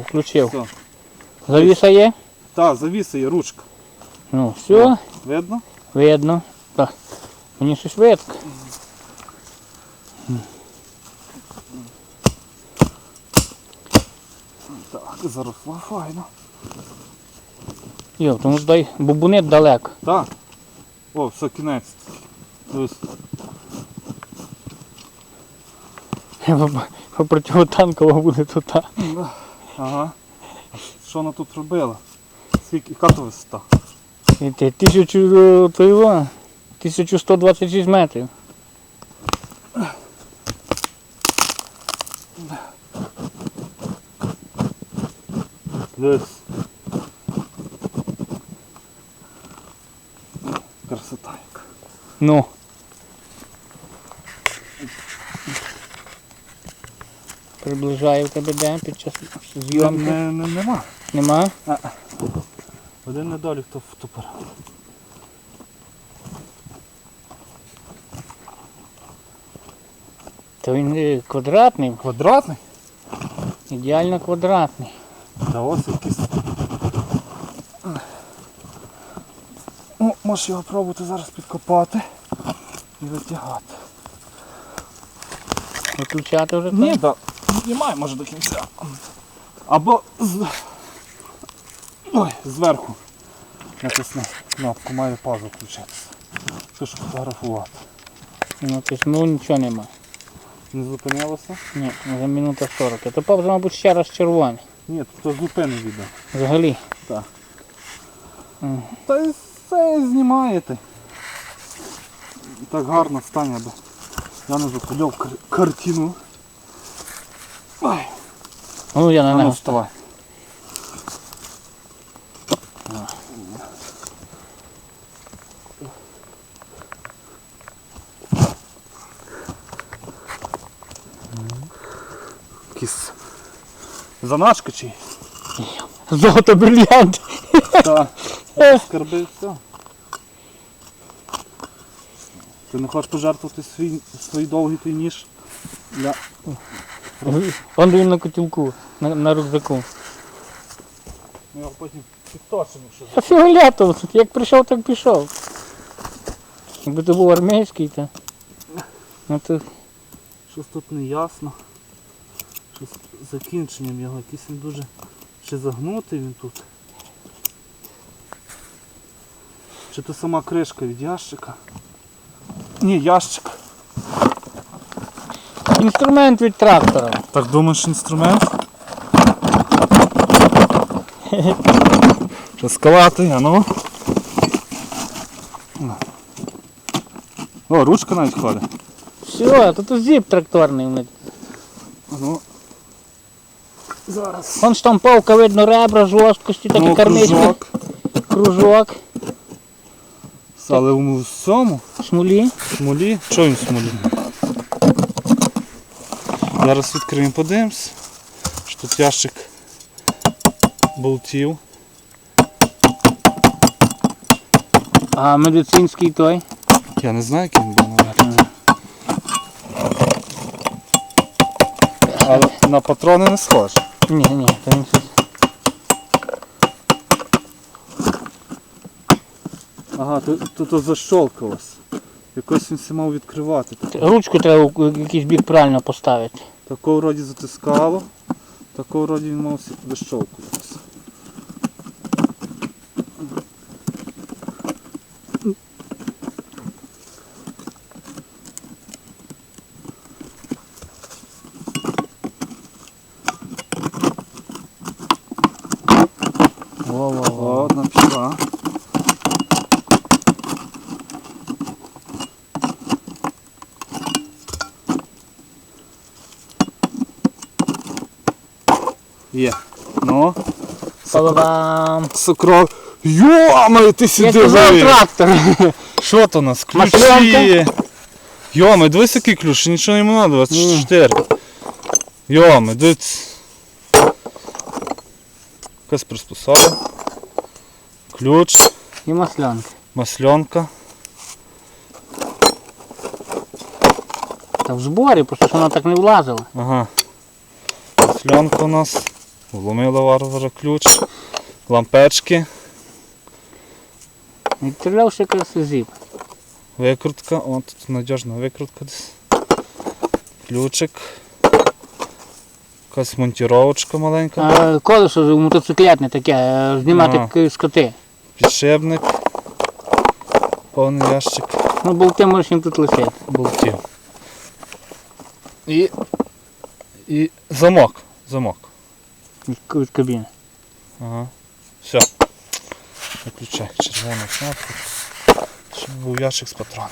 Включив. Все. Завіса є? Так, завіса є ручка. Ну, все, Видно? видно. Так. Мені щось видно. Так, заросла файно. Йо, тому дай бубуни далеко. Так. О, все, кінець. Ось. Противотанкова буде тут. та. Ага. А Що вона тут робила? Скільки, то висота? І ти тисячу е, то його, 1126 метрів. Десь. Красота. Ну. Приближаю тебе де під час зйомки. Не, не, нема. Нема? Один недолік то втопор. То він е, квадратний, Квадратний? ідеально квадратний. Та ось якийсь. Ну, можеш його пробувати зараз підкопати і витягати. Виключати вже Ні, так? да. Знімай, може до кінця. Або з... Ой, зверху. Натисни кнопку, має паузу включитися. Це щоб фотографувати. Ну, ну нічого нема. Не зупинилося? Ні, вже минута 40. А то пап, мабуть, ще раз червоний. Ні, то зупини відео. Взагалі. Так. Та й все знімаєте. Так гарно стане, аби я не кар- картину. Ну я на а ну нього. вставай. Якісь заначка чи? Золото брильянт. Так. Скарби все. Ти не хочеш пожертвувати свій, свій довгий ніж? Для... Он він на котілку, на, на рюкзаку. Ми його потім підточимо, як прийшов, так пішов. Якби ти був армійський, то. Ну то щось тут не ясно. Щось з закінченням його, якийсь він дуже ще загнутий він тут. Чи то сама кришка від ящика? Ні, ящик. Інструмент від трактора. Так думаєш інструмент? Розкалати, а ну. О, ручка навіть ходить. Все, тут зіп тракторний. ну. Зараз. Вон штамповка, видно, ребра, жорсткості, такі Ну, карнички, кружок. кружок, Але у всьому смолі. смолі. Що він смолі? Зараз відкриємо, подивимось. Що тут ящик болтів. А медицинський той. Я не знаю, який він був наверное. Але на патрони не схож. Ні, ні, то він щось. Ага, тут, тут защолкалось. Якось він все мав відкривати. Ручку треба в якийсь бік правильно поставити. Такого вроді затискало, такого вроді він мав вищолкуватися. Во-во-во. Одна пішла. Є. Ну. Па-ба-бам. Сокро. Йома, ти Я сюди сказав вивів. трактор. Що то у нас? Ключі. Маслянка. Йома, дивись який ключ, нічого не треба, 24. Йома, дивись. Якась приспособа. Ключ, І маслянка. масленка. Та в зборі, просто що вона так не влазила. Ага. Масленка у нас. Вломило варвара ключ, лампечки, Відстрілявся якраз зіп. викрутка, о, тут надіжна викрутка десь. Ключик. Якась монтіровочка маленька, А колесо мотоциклетне таке, е, знімати Ага. к- скоти. підшипник, повний ящик Ну, болти можеш їм тут лишити. болтів. І, і замок. Замок. Від кабіни. Ага. Все. Виключай червону кнопку. Щоб був ящик з патронами.